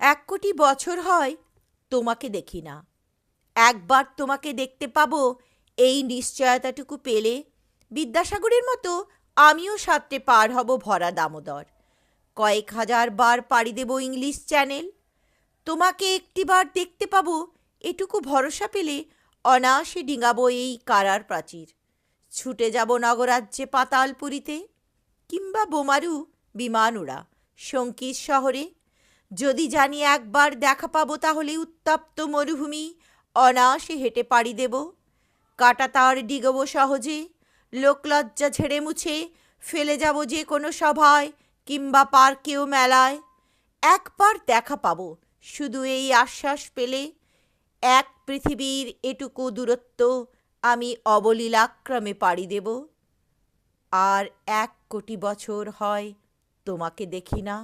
এক কোটি বছর হয় তোমাকে দেখি না। একবার তোমাকে দেখতে পাবো এই নিশ্চয়তাটুকু পেলে বিদ্যাসাগরের মতো আমিও সাতটে পার হব ভরা দামোদর। কয়েক হাজার বার পাড়ি দেব ইংলিশ চ্যানেল। তোমাকে একটিবার দেখতে পাবো এটুকু ভরসা পেলে অনায়াসে ডিঙাবো এই কারার প্রাচীর। ছুটে যাব নগরাজ্যে পাতালপুরীতে কিংবা বোমারু বিমান উড়া শঙ্কির শহরে যদি জানি একবার দেখা পাবো তাহলে উত্তপ্ত মরুভূমি, অনায়াসে হেঁটে পাড়ি দেব। কাটা তার ডিগব সহজে লোকলজ্জা ঝেড়ে মুছে, ফেলে যাব যে কোনো সভায় কিংবা পার্কেও মেলায়। একবার দেখা পাবো, শুধু এই আশ্বাস পেলে। এক পৃথিবীর এটুকু দূরত্ব আমি অবলীলাক্রমে পাড়ি দেব। আর এক কোটি বছর হয় তোমাকে দেখি না।